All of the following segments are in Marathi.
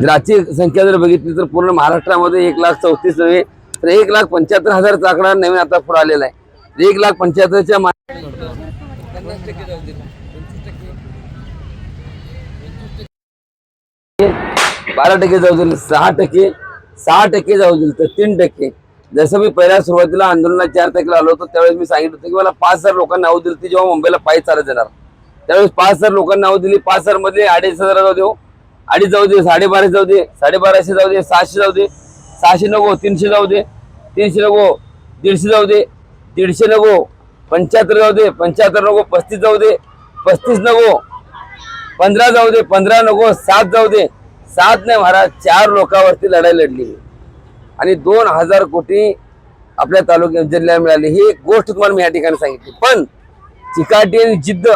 ज्याची संख्या जर बघितली तर पूर्ण महाराष्ट्रामध्ये एक लाख चौतीस नव्हे तर एक लाख पंच्याहत्तर हजारचा आकडा नवीन आता पुढे आलेला आहे. एक लाख पंच्याहत्तरच्या मा- बारा टक्के जाऊ दिले सहा टक्के सहा टक्के जाऊ दिले तर तीन टक्के. जसं मी पहिल्या सुरुवातीला आंदोलनात चार तारखेला आलो होतो त्यावेळेस मी सांगितलं होतं की मला पाच हजार लोकांना नाव दिली ती जेव्हा मुंबईला पायी चालत येणार त्यावेळेस पाच हजार लोकांना नाव दिली पाच हजार मधले अडीच हजार जाऊ देऊ. अडीच जाऊ दे साडेबाराशे जाऊ दे साडेबाराशे जाऊ दे सहाशे जाऊ दे सहाशे नको तीनशे जाऊ दे तीनशे नको दीडशे जाऊ दे दीडशे नको पंच्याहत्तर जाऊ दे पंच्याहत्तर नको पस्तीस जाऊ दे पस्तीस नको पंधरा जाऊ दे पंधरा नको सात जाऊ दे. सात नाही महाराज चार लोकांवरती लढाई लढली. आणि दोन हजार कोटी आपल्या तालुक्यात जिल्ह्याला मिळाली. ही एक गोष्ट तुम्हाला मी या ठिकाणी सांगितली. पण चिकाटी आणि जिद्द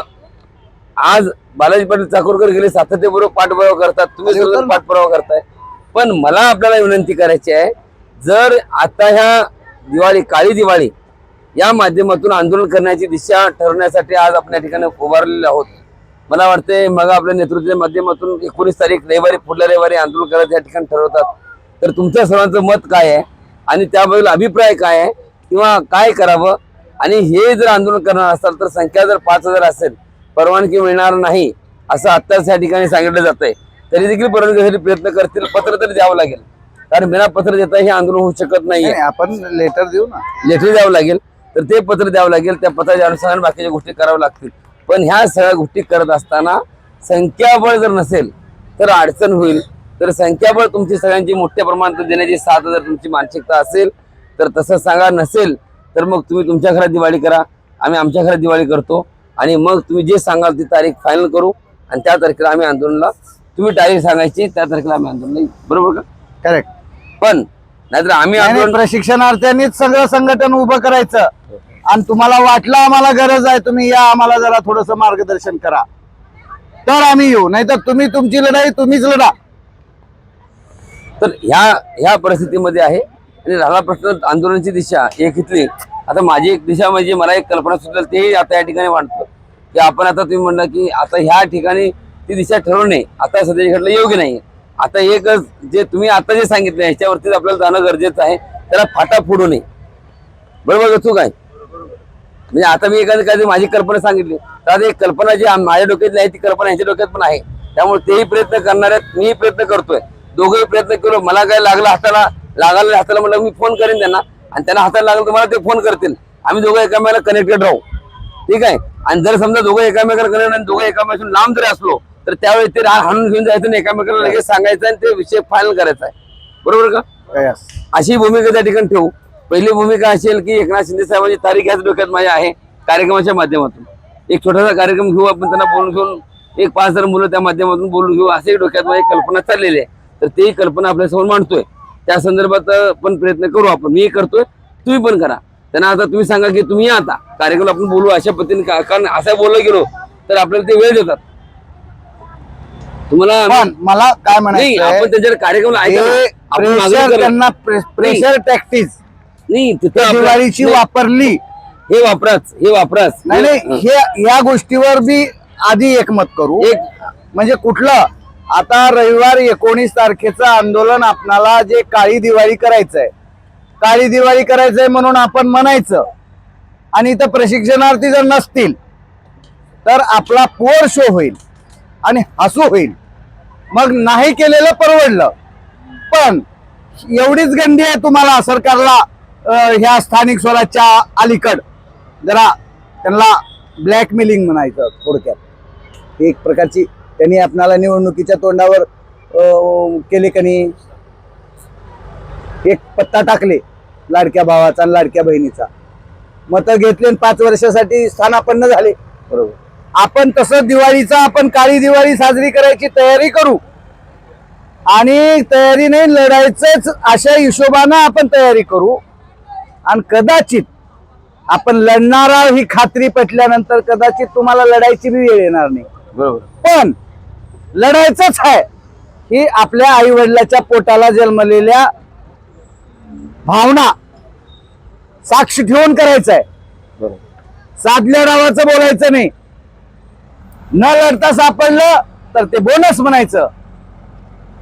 आज बालाजी पाटील चाकूरकर गेले सातत्यपूर्वक पाठपुरावा करतात. तुम्ही. पाठपुरावा करताय. पण मला आपल्याला विनंती करायची आहे जर आता ह्या दिवाळी काळी दिवाळी या माध्यमातून आंदोलन करण्याची दिशा ठरवण्यासाठी आज आपण या ठिकाणी उभारलेले आहोत. मला वाटते मग आपल्या नेतृत्वाच्या माध्यमातून एकोणीस तारीख रविवारी पुढल्या रविवारी आंदोलन करायचं या ठिकाणी ठरवतात. तर तुमच्या सर्वांचं मत काय आहे? आणि त्याबद्दल अभिप्राय काय आहे? किंवा काय करावं? आणि हे जर आंदोलन करणार असाल तर संख्या जर पाच हजार असेल परवानगी मिळणार नाही असं आत्ताच या ठिकाणी सांगितलं जात आहे तरी देखील परवानगीसाठी प्रयत्न करतील पत्र तरी द्यावं लागेल. कारण बिना पत्र देता हे आंदोलन होऊ शकत नाही, आपण लेटर देऊ ना. लेटर द्यावं लागेल. तर ते पत्र द्यावं लागेल त्या पत्राच्या अनुसार बाकीच्या गोष्टी कराव्या लागतील. पण ह्या सगळ्या गोष्टी करत असताना संख्याबळ जर नसेल तर अडचण होईल. तर संख्याबळ तुमची सगळ्यांची मोठ्या प्रमाणात देण्याची साथ जर तुमची मानसिकता असेल तर तसं सांगा. नसेल तर मग तुम्ही तुमच्या घरात दिवाळी करा. आम्ही आमच्या घरात दिवाळी करतो. आणि मग तुम्ही जे सांगाल ती तारीख फायनल करू आणि त्या तारखेला आम्ही आंदोलनाला तुम्ही तारीख सांगायची त्या तारखेला आम्ही आंदोलन. बरोबर का? करेक्ट पण नाहीतर आम्ही आंदोलन प्रशिक्षणार्थ्यांनीच सगळं संघटन उभं करायचं. आणि तुम्हाला वाटलं आम्हाला गरज आहे तुम्ही या आम्हाला जरा थोडस मार्गदर्शन करा. तर आम्ही येऊ नाहीतर तुम्ही तुमची लढाई तुम्हीच लढा. तर ह्या ह्या परिस्थितीमध्ये आहे. आणि राहिला प्रश्न आंदोलनाची दिशा एक इथली. आता माझी एक दिशा म्हणजे मला एक कल्पना सुचली तेही आता या ठिकाणी मांडतो की आपण आता तुम्ही म्हणलं की आता ह्या ठिकाणी ती दिशा ठरवणे आता सध्या घडलं योग्य नाही आता एकच जे तुम्ही आता जे सांगितलं ह्याच्यावरतीच आपल्याला जाणं गरजेचं आहे त्याला फाटा फोडू नये. बरोबर चूक आहे? म्हणजे आता मी एखादी काही माझी कल्पना सांगितली तर आता एक कल्पना जी माझ्या डोक्यात आहे ती कल्पना ह्याच्या डोक्यात पण आहे. त्यामुळे तेही प्रयत्न करणार आहेत मीही प्रयत्न करतोय. दोघंही प्रयत्न केलो मला काय लागलं हाताला लागायला हाताला म्हटलं मी फोन करेन त्यांना. आणि त्यांना हाताला लागलं तर मला ते फोन करतील. आम्ही दोघं एकामेकाला कनेक्टेड राहू. ठीक आहे? आणि जर समजा दोघं एकामेकाला कनेक्ट आणि दोघं एकामेकापासून लांब जरी असलो तर त्यावेळी ते हाणून घेऊन जायचं आणि एकामेकाला लगेच सांगायचं आणि ते विषय फायनल करायचा आहे. बरोबर का. अशी भूमिका त्या ठिकाणी ठेवू. पहिली भूमिका असेल की एकनाथ शिंदे साहेबांची तारीख ह्याच डोक्यात माझ्या आहे कार्यक्रमाच्या माध्यमातून. एक छोटासा कार्यक्रम घेऊ आपण त्यांना बोलून घेऊन एक पाच हजार मुलं त्या माध्यमातून बोलून घेऊ असे डोक्यात माझी कल्पना चाललेली आहे. तर तेही कल्पना आपल्यासमोर मांडतोय. त्या संदर्भात पण प्रयत्न करू आपण. मी करतोय तुम्ही पण करा. त्यांना आता तुम्ही सांगा की तुम्ही या आता. कार्यक्रम आपण बोलू अशा पद्धतीने का- कारण असं बोललं गेलो तर आपल्याला ते वेळ देतात. तुम्हाला मला काय आपण म्हणायचं कार्यक्रम. आपण मागणी प्रेशर करू. त्यांना प्रेशर टॅक्टिस नाही तिथं वापरली. हे वापराच हे वापराच. नाही नाही हे या गोष्टीवर बी आधी एकमत करू. एक म्हणजे कुठलं? आता रविवार एकोणीस तारखेचं आंदोलन आपणाला जे काळी दिवाळी करायचंय काळी दिवाळी करायचंय म्हणून आपण म्हणायचं आणि इथं प्रशिक्षणार्थी जर नसतील तर आपला पोर शो होईल आणि हसू होईल. मग नाही केलेलं परवडलं. पण एवढीच गंडी आहे तुम्हाला सरकारला ह्या स्थानिक स्वराज्यच्या अलीकड. जरा त्यांना ब्लॅकमेलिंग म्हणायचं थोडक्यात. एक प्रकारची त्यांनी आपणाला निवडणुकीच्या तोंडावर केले कनी एक पत्ता टाकले लाडक्या भावाचा आणि लाडक्या बहिणीचा. मतं घेतले आणि पाच वर्षासाठी स्थानापन्न झाले. बरोबर. आपण तसं दिवाळीचा आपण काळी दिवाळी साजरी करायची तयारी करू. आणि तयारी नाही लढायचंच अशा हिशोबानं आपण तयारी करू. आणि कदाचित आपण लढणारा ही खात्री पटल्यानंतर कदाचित तुम्हाला लढायची बी वेळ येणार नाही. बरोबर. पण लढायचंच आहे. ही आपल्या आई वडिलाच्या पोटाला जन्मलेल्या भावना साक्ष ठेवून करायचं आहे बरोबर साधल्या नावाचं बोलायचं नाही. न लढता सापडलं तर ते बोनस म्हणायचं.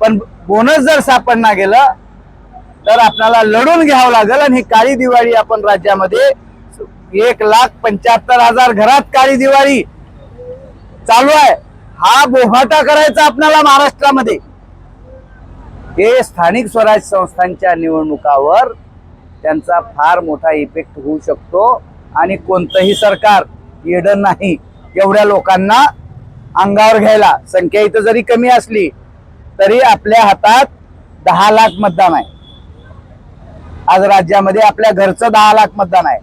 पण बोनस जर सापडणार गेलं तर आपल्याला लढून घ्यावं लागेल आणि ही काळी दिवाळी आपण राज्यामध्ये एक लाख पंच्याहत्तर हजार घरात काळी दिवाळी चालू आहे. हा बोहाटा करायचा आपल्याला महाराष्ट्रामध्ये. हे स्थानिक स्वराज संस्थांच्या निवडणुकावर त्यांचा फार मोठा इफेक्ट होऊ शकतो आणि कोणतंही सरकार येडं नाही. एवढ्या लोकांना अंगावर घ्यायला संख्या इथं जरी कमी असली तरी आपल्या हातात दहा लाख मतदान आहे. आज राज्यामध्ये आपल्या घरचं दहा लाख मतदान आहे.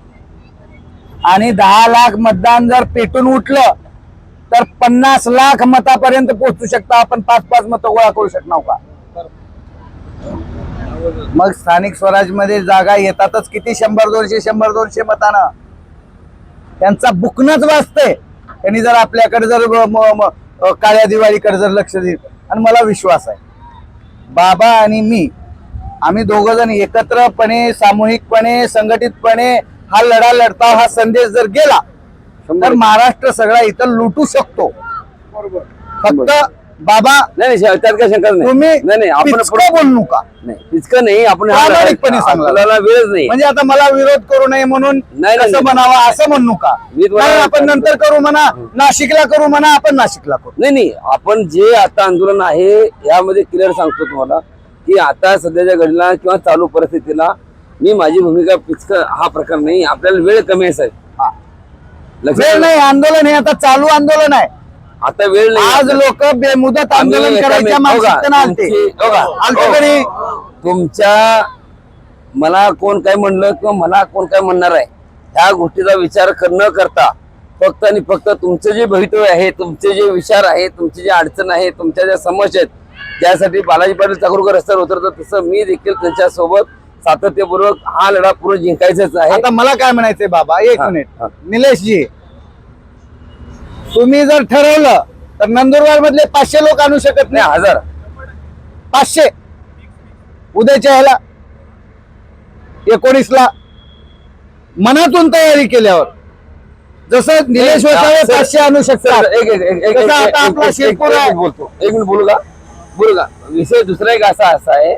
आणि दहा लाख मतदान जर पेटून उठलं तर पन्नास लाख मतापर्यंत पोहोचू शकता. आपण पाच पाच मतं गोळा करू शकणार का? मग स्थानिक स्वराजमध्ये जागा येतातच किती? शंभर दोनशे शंभर दोनशे मतानं. त्यांचा बुकनच वाचते त्यांनी जर आपल्याकडे जर काळ्या दिवाळीकडे जर लक्ष दिलं आणि मला विश्वास आहे. बाबा आणि मी आम्ही दोघ जण एकत्रपणे सामूहिकपणे संघटितपणे हा लढा लढता हा संदेश जर गेला तर महाराष्ट्र सगळा इथं लुटू शकतो. फक्त बाबा नाही नाही त्यात काय शंका नाही. नाही नाही आपण बोलू नका. नाही इतकं नाही आपण प्रामाणिकपणे सांगा. आपल्याला वेळच नाही. म्हणजे आता मला विरोध करू नये म्हणून नाही. कसं म्हणावा असं म्हणू का आपण नंतर करू म्हणा नाशिकला करू म्हणा आपण नाशिकला करू. नाही नाही आपण जे आता आंदोलन आहे यामध्ये क्लिअर सांगतो तुम्हाला की आता सध्याच्या घडीला किंवा चालू परिस्थितीला मी माझी भूमिका पिचक हा प्रकार नाही आपल्याला वेळ कमी आहे साहेब. लक्षात वेळ? नाही आंदोलन हे आता चालू आंदोलन आहे. आता वेळ नाही आज लोक बेमुदत आंदोलन करायच्या मानसिकतेनं आलते. आलते तुमच्या मला कोण काय म्हणलं किंवा मला कोण काय म्हणणार आहे ह्या गोष्टीचा विचार कर- न करता फक्त आणि फक्त तुमचे जे भवितव्य आहे तुमचे जे विचार आहे तुमची जे अडचण आहे तुमच्या ज्या समस्या आहेत त्यासाठी बालाजी पाटील चाकूरकर रस्त्यावर उतरतात तसं मी देखील त्यांच्यासोबत सातत्यपूर्वक हा लढा पूर्ण जिंकायचाच आहे. आता मला काय म्हणायचंय बाबा एक हा, मिनिट हा. निलेशजी तुम्ही जर ठरवलं तर नंदुरबार मधले पाचशे लोक आणू शकत नाही नाही. हजार. पाचशे. उद्याच्या ह्याला एकोणीसला मनातून तयारी केल्यावर जसं निलेश वसावे सर, पाचशे आणू शकतात. सर, एक- एक- एक- एक- तसं एक- आता एक- आपला एक- एक- शिरपूर एक आहे. मिनिट बोलतो एक मिनिट बोलू का? बोलू का? विषय दुसरा एक असा असा आहे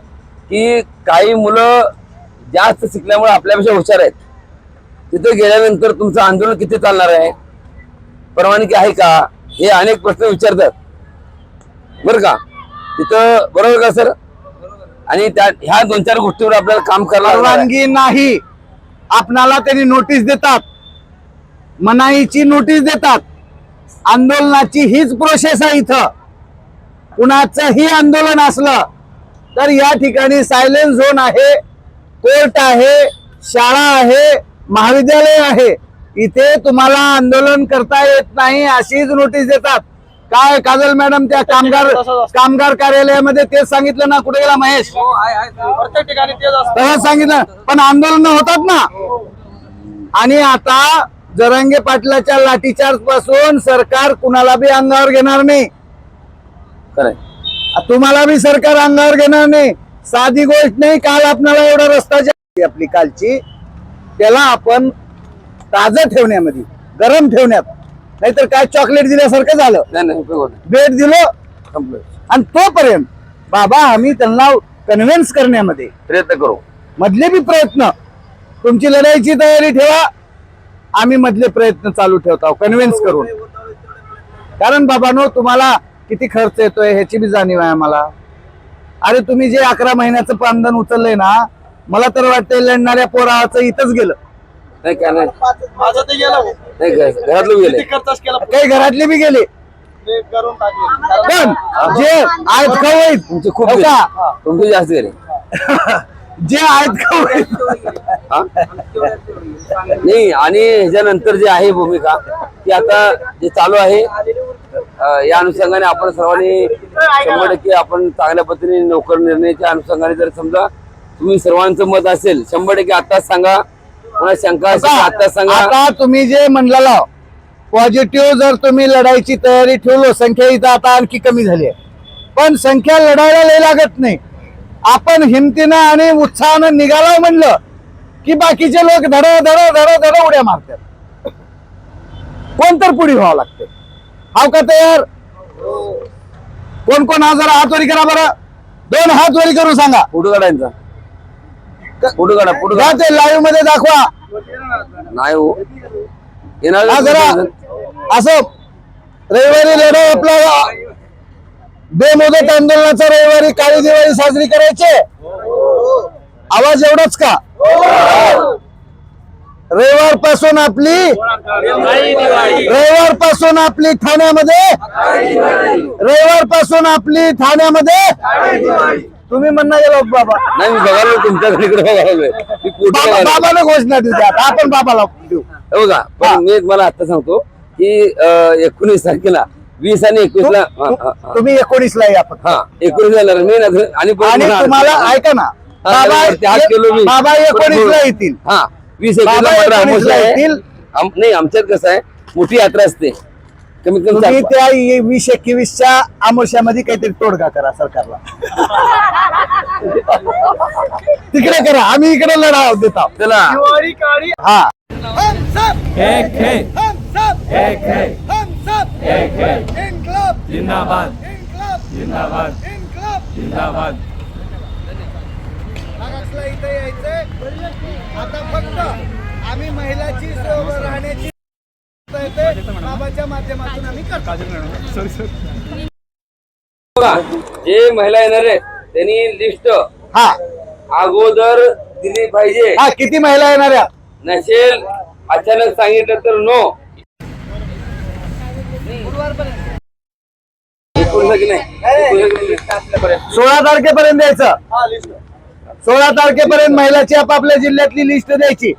की काही मुलं जास्त शिकल्यामुळे आपल्यापेक्षा हुशार आहेत. तिथे गेल्यानंतर तुमचं आंदोलन किती चालणार आहे? परवानगी आहे का? हे अनेक प्रश्न विचारतात. बरं का? तिथं बरोबर का सर? आणि त्या ह्या दोन चार गोष्टीवर आपल्याला काम करायला परवानगी नाही. आपणाला त्यांनी नोटीस देतात. मनाईची नोटीस देतात. आंदोलनाची हीच प्रोसेस आहे इथं. कुणाचंही आंदोलन असलं तर या ठिकाणी सायलेन्स झोन आहे. कोर्ट आहे शाळा आहे महाविद्यालय आहे. इथे तुम्हाला आंदोलन करता येत नाही अशीच नोटीस देतात. काय काजल मॅडम त्या कामगार कामगार कार्यालयामध्ये तेच सांगितलं ना? कुठे गेला महेश? प्रत्येक ठिकाणी तेच सांगितलं. पण आंदोलन होतात ना? आणि आता जरांगे पाटलाच्या लाठीचार्जपासून सरकार कुणाला बी अंगावर घेणार नाही. खरंय. तुम्हाला बी सरकार अंगावर घेणार नाही. साधी गोष्ट नाही काल आपल्याला एवढा रस्ता आपली कालची. त्याला आपण ताजं ठेवण्यामध्ये गरम ठेवण्यात. नाहीतर काय चॉकलेट दिल्यासारखं झालं. भेट दिलो. आणि तोपर्यंत बाबा आम्ही त्यांना कन्व्हिन्स करण्यामध्ये. प्रयत्न करू. मधले बी प्रयत्न. तुमची लढाईची तयारी ठेवा. आम्ही मधले प्रयत्न चालू ठेवतो कन्व्हिन्स करून. कारण बाबांनो तुम्हाला किती खर्च येतोय ह्याची बी जाणीव आहे मला अरे तुम्ही जे अकरा महिन्याचं पांदन उचललंय ना मला तर वाटतंय लढणाऱ्या पोराचं इथंच गेलं. नाही काय नाही. माझं ते गेलं हो. नाही काय, घरातलं गेले. किती खर्च केला काही घरातले बी गेले. करून टाकले. पण जे आहेत खाऊ आहेत तुमचे खूप हो गेले. तुमचे जास्त गेले. जे आहेत हा? नाही आणि ह्याच्यानंतर जे आहे भूमिका की आता जे चालू आहे अं, या अनुषंगाने आपण सर्वांनी शंभर टक्के आपण चांगल्या पद्धतीने नोकर निर्णयाच्या अनुषंगाने जर समजा तुम्ही सर्वांचं मत असेल शंभर टक्के आताच सांगा. कोणा शंका असेल तर आताच सांगा. आता तुम्ही जे म्हणलेला पॉझिटिव्ह जर तुम्ही लढाईची तयारी ठेवलो संख्या इथं आता आणखी कमी झाली आहे. पण संख्या लढायला लय लागत नाही. आपण हिमतीनं आणि उत्साहानं निघाला म्हणलं की बाकीचे लोक धड धड धड धड उड्या मारतात. कोण तर पुढे व्हावं लागते. हाव का तयार? कोण कोण? हा जरा हातोरी करा बरं. दोन हात वरी करून सांगा. फोटो काढायचा फोटो काढा फोटो घ्या काढा ते लाईव्हमध्ये दाखवा. नाही हो. येणार जरा असं. रविवारी लढाऊ आपला. बेमुदत आंदोलनाचा रविवारी काळी दिवाळी साजरी करायची. आवाज एवढाच का? रविवारपासून आपली रविवारपासून आपली ठाण्यामध्ये रविवारपासून आपली ठाण्यामध्ये तुम्ही म्हणणार गेलो बाबा. नाही मी बघायला तुमच्याकडे इकडे मी बाबा. बाबाला घोषणा देऊ द्या. आपण बाबाला देऊ. हे पण मी तुम्हाला आता सांगतो की एकोणीस तारखेला वीस आणि एकवीस ला हा, हा, हा. तुम्ही एकोणीस ला या फक्त. हा एकोणीस ला मी आणि परत आणि तुम्हाला हा, ऐका ना बाबा वरती हात केलो मी बाबा एकोणीस ला येतील. हा वीस एकवीस बाबा ला मात्र 19 ला अमावस्या आहे. येतील. आम- नाही आमच्यात कसं आहे मोठी यात्रा असते. कमीत कमी तुम्ही चार- त्या ये- वीस एकवीसच्या आमोशामध्ये काहीतरी तोडगा करा सरकारला. तिकडे करा आम्ही इकडे लढा देत. आहोत चला. हा. है हम सब एक. है हम सब एक. है इनकलाब. जिंदाबाद. इनकलाब. जिंदाबाद. इनकलाब. जिंदाबाद. मागासला इथे यायचंय. आता फक्त आम्ही महिलाची सोबत राहण्याची. बाबाच्या माध्यमातून आम्ही करतो. बघा जे महिला येणार आहेत त्यांनी लिस्ट हा. अगोदर दिली पाहिजे. हा किती महिला येणाऱ्या नसेल अचानक सांगितलं तर नो एकोणीस की नाही एकोणीस आपल्यापर्यंत सोळा तारखेपर्यंत द्यायचं. सोळा तारखेपर्यंत महिलाची आपापल्या जिल्ह्यातली लिस्ट द्यायची.